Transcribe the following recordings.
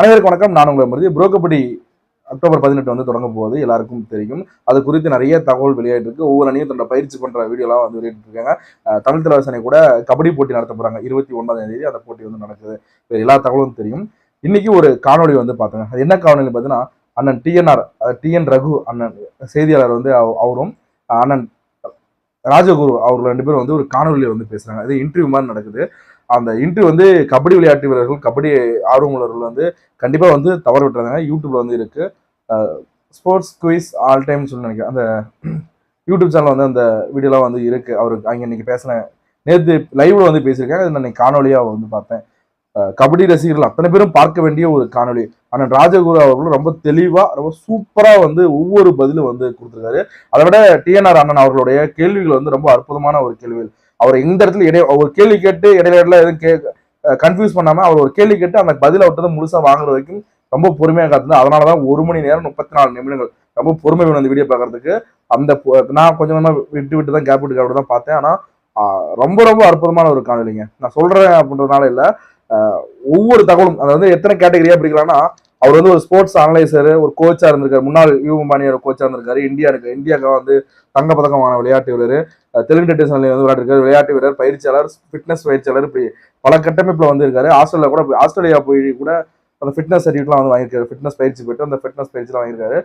அனைவருக்கும் வணக்கம். நான் உங்களை மருதி புரோக்கப்படி அக்டோபர் பதினெட்டு வந்து தொடங்க போகுது. எல்லாருக்கும் தெரியும். அது குறித்து நிறைய தகவல் வெளியாயிட்டு இருக்கு ஒவ்வொரு அணியும் தன்னோட பயிற்சி பண்ற வீடியோலாம் வந்து வெளியிட்டு இருக்காங்க தமிழ் தலைவசனை கூட கபடி போட்டி நடத்த போறாங்க. இருபத்தி ஒன்பதாம் தேதி அந்த போட்டி வந்து நடக்குது. எல்லா தகவலும் தெரியும். இன்னைக்கு ஒரு காணொலி வந்து பார்த்தேங்க. அது என்ன காணொலி பார்த்தீங்கன்னா அண்ணன் டிஎன்ஆர் டிஎன் ரகு அண்ணன் செய்தியாளர் வந்து அவரும் அண்ணன் ராஜகுரு அவர்கள் ரெண்டு பேரும் வந்து ஒரு காணொலியில் வந்து பேசுறாங்க. இது இன்டர்வியூ மாதிரி நடக்குது. அந்த இன்டர்வியூ வந்து கபடி விளையாட்டு வீரர்கள் கபடி ஆர்வமுள்ளவர்கள் வந்து கண்டிப்பாக வந்து தவற விட்டுறாங்க. யூடியூப்ல வந்து இருக்கு. ஸ்போர்ட்ஸ் குயிஸ் ஆல் டைம் சொல்லி நினைக்கிறேன். அந்த யூடியூப் சேனல் வந்து அந்த வீடியோலாம் வந்து இருக்கு. அவருக்கு அங்கே இன்னைக்கு பேசின நேற்று லைவ்ல வந்து பேசியிருக்காங்க அது நான் காணொலியாக வந்து பார்த்தேன். கபடி ரசிகர்கள் அத்தனை பேரும் பார்க்க வேண்டிய ஒரு காணொலி ஆனால் ராஜகுரு அவர்களும் ரொம்ப தெளிவாக ரொம்ப சூப்பராக வந்து ஒவ்வொரு பதிலும் வந்து கொடுத்துருக்காரு. அதை விட டிஎன்ஆர் அண்ணன் அவர்களுடைய கேள்விகள் வந்து ரொம்ப அற்புதமான ஒரு கேள்விகள். அவர் எந்த இடத்துல இடை ஒரு கேள்வி கேட்டு இடையில இடையில எதுவும் கே கன்ஃபியூஸ் பண்ணாமல் அவர் ஒரு கேள்வி கேட்டு அந்த பதில் விட்டதை முழுசாக வாங்குற வரைக்கும் ரொம்ப பொறுமையாக காத்திருந்தது அதனால தான் ஒரு மணி நேரம் முப்பத்தி நாலு நிமிடங்கள் ரொம்ப பொறுமை வேணும் அந்த வீடியோ பார்க்கறதுக்கு அந்த நான் கொஞ்சம் கொஞ்சமாக விட்டு விட்டு தான் கேப் விட்டு கேப் தான் பார்த்தேன் ஆனால் ரொம்ப ரொம்ப அற்புதமான ஒரு காணொலிங்க நான் சொல்கிறேன் அப்படின்றதுனால இல்லை. ஒவ்வொரு தகவலும் அதை வந்து எத்தனை கேட்டகரியா பிரிக்கலாம்னா அவர் வந்து ஒரு ஸ்போர்ட்ஸ் அனலைசர் ஒரு கோச்சா இருந்திருக்காரு. முன்னாள் யூபானியோட கோச்சா இருந்திருக்காரு. இந்தியா இருக்கு இந்தியாவுக்கு வந்து தங்க பதக்கமான விளையாட்டு வீரர். தெலுங்கு டெலிவிஷன்ல வந்து விளையாட்டு விளையாட்டு வீரர் பயிற்சியாளர் ஃபிட்னஸ் பயிற்சியாளர் இப்படி பல கட்டமைப்புல வந்து இருக்காரு ஆஸ்திரேலியா கூட ஆஸ்திரேலியா போய் கூட அந்த ஃபிட்னஸ் சர்டிஃபிகேட்லாம் வந்து வாங்கியிருக்காரு. ஃபிட்னஸ் பயிற்சி போயிட்டு அந்த ஃபிட்னஸ் பயிற்சிலாம் வாங்கியிருக்காரு.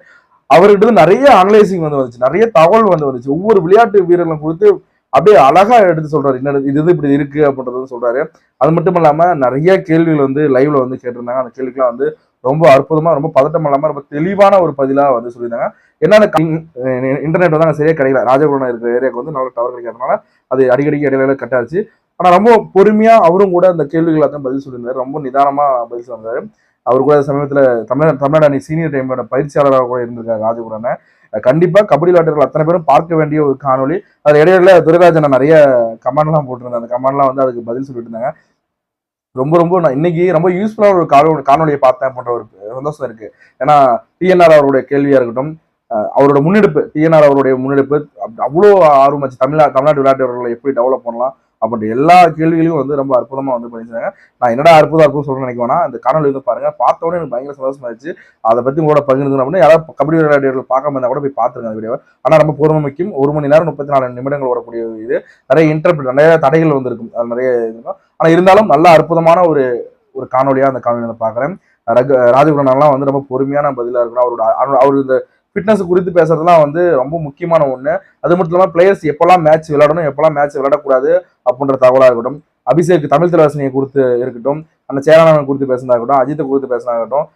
அவர்கிட்ட நிறைய அனலைசிங் வந்து வந்துச்சு. நிறைய தகவல் வந்து வந்துச்சு. ஒவ்வொரு விளையாட்டு வீரர்களும் கொடுத்து அப்படியே அழகா எடுத்து சொல்றாரு. என்ன இது இது இப்படி இருக்கு? அப்படின்றது வந்து சொல்றாரு. அது மட்டும் இல்லாம நிறைய கேள்விகள் வந்து லைவ்ல வந்து கேட்டிருந்தாங்க. அந்த கேள்விக்கெல்லாம் வந்து ரொம்ப அற்புதமா ரொம்ப பதட்டம் இல்லாம ரொம்ப தெளிவான ஒரு பதிலா வந்து சொல்லியிருந்தாங்க. என்னென்ன இன்டர்நெட் வந்து அங்கே சரியா கிடைக்கல. ராஜகுலம் இருக்கிற ஏரியாவுக்கு வந்து நல்ல டவர் கிடைக்காதனால அது அடிக்கடிக்கு இடையில கட்டாச்சு ஆனா ரொம்ப பொறுமையா அவரும் கூட அந்த கேள்விகள் தான் பதில் சொல்லியிருந்தாரு. ரொம்ப நிதானமா பதில் சொல்லியிருந்தாரு அவர் கூட சமயத்தில் தமிழ் தமிழ்நாடு அணி சீனியர் டைமோட பயிற்சியாளராக கூட இருந்திருக்காரு ராஜகுரனை கண்டிப்பாக கபடி விளையாட்டுகள் அத்தனை பேரும் பார்க்க வேண்டிய ஒரு காணொளி. அது இடையில துரைராஜன் நிறைய கமெண்ட்லாம் போட்டிருந்தேன் அந்த கமெண்ட்லாம் வந்து அதுக்கு பதில் சொல்லிட்டு இருந்தாங்க ரொம்ப ரொம்ப நான் இன்னைக்கு ரொம்ப யூஸ்ஃபுல்லாக ஒரு காணொலி காணொலியை பார்த்தேன் போன்ற ஒரு சந்தோஷம் இருக்கு. ஏன்னா டிஎன்ஆர் அவருடைய கேள்வியாக இருக்கட்டும் அவரோட முன்னெடுப்பு டிஎன்ஆர் அவருடைய முன்னெடுப்பு அப்~ அவ்வளோ ஆர்வம் வச்சு தமிழ்நா தமிழ்நாட்டு விளையாட்டு எப்படி டெவலப் பண்ணலாம் அப்படின்ற எல்லா கேள்விகளையும் வந்து ரொம்ப அற்புதமாக வந்து பண்ணியிருந்தாங்க. நான் என்னடா அற்புதம் அற்புதம் சொல்றேன்னு நினைக்குவேன்னா இந்த காணொலி வந்து பாருங்க. பார்த்த உடனே எனக்கு பயங்கர சந்தோஷமா இருந்துச்சு. அதை பத்தி உங்களோட பகிர்ந்து அப்படின்னா யாராவது கபடி விளையாட்டு வீரர்கள் பார்க்காம கூட போய் பார்த்துருங்க அந்த வீடியோ ஆனால் ரொம்ப பொறுமை முக்கியம் ஒரு மணி நேரம் முப்பத்தி நாலு நிமிடங்கள் வரக்கூடிய இது. நிறைய இன்டர்பிரட் நிறைய தடைகள் வந்து இருக்கும் அது நிறைய இருக்கும் ஆனால் இருந்தாலும் நல்ல அற்புதமான ஒரு ஒரு காணொலியாக அந்த காணொலி வந்து பார்க்குறேன். ரகு ராஜகுரணம்லாம் வந்து ரொம்ப பொறுமையான பதிலாக இருக்கணும். அவரோட அவர் இந்த ஃபிட்னஸ் குறித்து பேசுறதுலாம் வந்து ரொம்ப முக்கியமான ஒன்று அது மட்டும் இல்லாமல் பிளேயர்ஸ் எப்போல்லாம் மேட்ச் விளையாடணும் எப்போல்லாம் மேட்ச் விளையாடக்கூடாது அப்படின்ற தகவலாக இருக்கட்டும். அபிஷேக் தமிழ் தலைவாசனியை குறித்து இருக்கட்டும் அந்த சேரானவன் குறித்து பேசுனதா இருக்கட்டும் அஜித்தை குறித்து பேசுனதா இருக்கட்டும்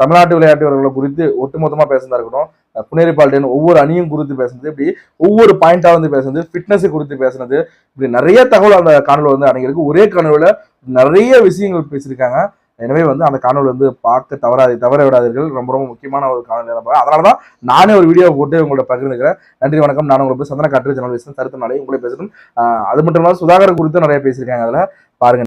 தமிழ்நாட்டு விளையாட்டு வீரர்களை குறித்து ஒட்டுமொத்தமாக பேசுனதா இருக்கட்டும் புனேரி பால்டன் ஒவ்வொரு அணியும் குறித்து பேசுனது இப்படி ஒவ்வொரு பாயிண்டா வந்து பேசுனது ஃபிட்னஸ் குறித்து பேசுனது இப்படி நிறைய தகவல் அந்த காணொலி வந்து அடங்கியிருக்கு. ஒரே காணொலியில நிறைய விஷயங்கள் பேசியிருக்காங்க. எனவே வந்து அந்த காணொலி வந்து பார்க்க தவறாது தவற விடாதீர்கள். ரொம்ப ரொம்ப முக்கியமான ஒரு காணொலி அதனால தான் நானே ஒரு வீடியோ போட்டு உங்களோட பகிர்ந்துக்கிறேன். நன்றி வணக்கம். நான் உங்களுக்கு சந்தன காற்று ஜெர்னலிஸ்ட் பேசுகிறேன் தருத்த உங்களை பேசணும் அது மட்டும் இல்லாமல் சுதாகர் குறித்து நிறைய பேசியிருக்காங்க அதில். பாருங்க.